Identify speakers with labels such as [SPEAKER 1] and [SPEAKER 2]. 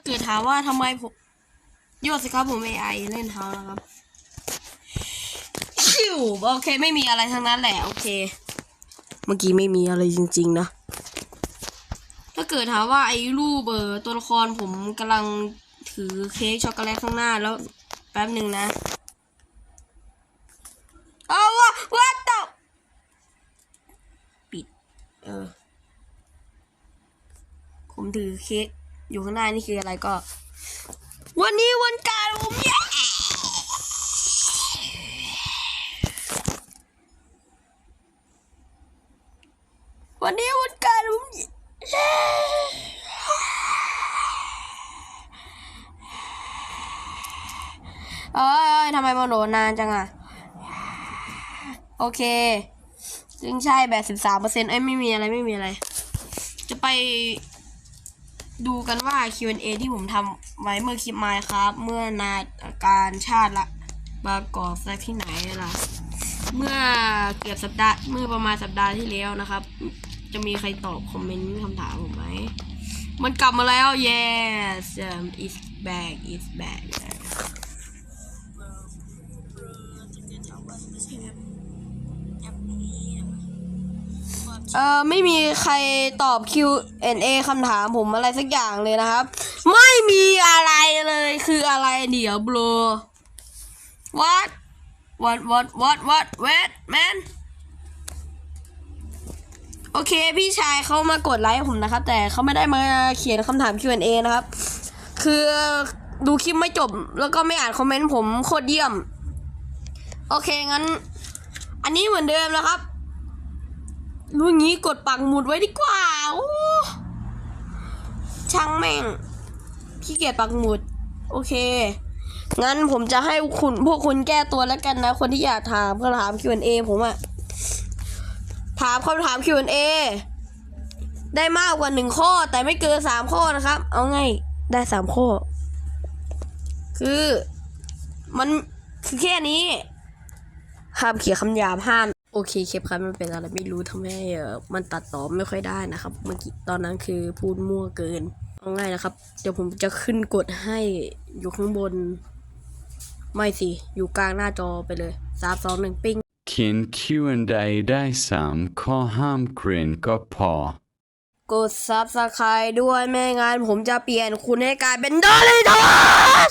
[SPEAKER 1] าเกิดถามว่าทำไมผมโยนสิครับผม AI เล่นเท้านะครับชิวโอเค ไม่มีอะไรทั้งนั้นแหละ โอเค เมื่อกี้ไม่มีอะไรจริง ๆ นะ ถ้าเกิดถามว่าไอ้รูปเบอร์ตัวละครผมกำลังถือเค้กช็อกโกแลตข้างหน้าแล้วแป๊บหนึ่งนะเอาวะวัดต่อปิด เออ ผมถือเค้ก อยู่ข้างหน้านี่คืออะไรก็ วันนี้วันการผมเย้วันนี้วันการผมเย้เอ้ยทำไมมาโหลดนานจังอะโอเคซึ่งใช่แบบสิบสามเปอร์เซ็นต์เอ้ยไม่มีอะไรไม่มีอะไร จะไป ดูกันว่า Q&A ที่ผมทำไว้เมื่อคลิปมาครับ เมื่อนาการชาติละบากอกสักที่ไหนล่ะ เมื่อเกือบสัปดาห์เมื่อประมาณสัปดาห์ที่แล้วนะครับ จะมีใครตอบคอมเมนต์คำถามผมไหม มันกลับมาแล้ว yes um, it's back it's back เอ่อไม่มีใครตอบ Q&A คำถามผมอะไรสักอย่างเลยนะครับ ไม่มีอะไรเลยคืออะไรเดี๋ยว bro what what what what what wait man โอเค พี่ชายเขามากดไลค์ผมนะครับ แต่เขาไม่ได้มาเขียนคำถาม Q&A นะครับ คือดูคลิปไม่จบแล้วก็ไม่อ่านคอมเมนต์ผมโคตรเยี่ยม โอเคงั้น อันนี้เหมือนเดิมนะครับ รู้งี้กดปักหมุดไว้ดีกว่าโอ้ช่างแม่งขี้เกียจปักหมุด โอเค งั้นผมจะให้คุณพวกคุณแก้ตัวแล้วกันนะ คนที่อยากถามคำถาม Q&A ผมอะถามคำถาม Q&A ได้มากกว่าหนึ่งข้อ แต่ไม่เกินสามข้อนะครับ เอาไงได้สามข้อ คือ มันคือแค่นี้ห้ามเขียนคำหยาบห้าม โอเคเคปครับมันเป็นอะไรไม่รู้ทำให้เออมันตัดต่อไม่ค่อยได้นะครับ เมื่อกี้ตอนนั้นคือพูดมั่วเกินเอาง่ายนะครับ เดี๋ยวผมจะขึ้นกดให้อยู่ข้างบน ไม่สิ อยู่กลางหน้าจอไปเลยสามสองหนึ่งปิ้ง
[SPEAKER 2] เขียน Q&A ได้สามข้อห้ามกรีนก็พอ
[SPEAKER 1] กดซับสไครด้วยไม่งั้นผมจะเปลี่ยนคุณให้กลายเป็นดอลลี่ทอส